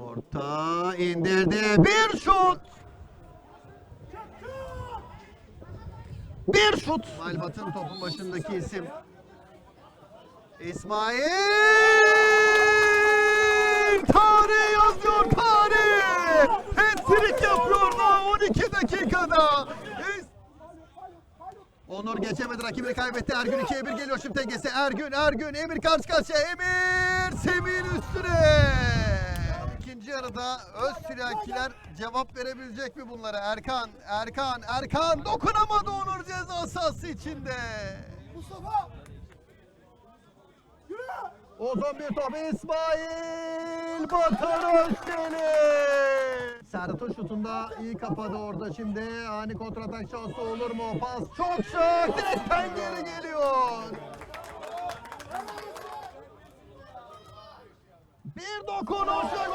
Orta indirdi. Bir şut. Bir şut. Malbat'ın topun başındaki isim. İsmail Tarih yazıyor Tarih. Hat-trick yapıyor da 12 dakikada. Onur geçemedi rakibini kaybetti. Ergün 2'ye 1 geliyor şimdi dengesi. Ergün, Ergün, Emir karşı karşıya. Emir. İkinci yarıda öz Süryakiler cevap verebilecek mi bunlara? Erkan, Erkan, Erkan dokunamadı Onur ceza sahası içinde. Mustafa! Yürü! Uzun bir top İsmail Batar Özçelik. Serhat'ın şutunda iyi kapadı orada şimdi. Ani kontratak şansı olur mu? Pas çok şık. Direkten geri geliyor. Bir dokunuş ve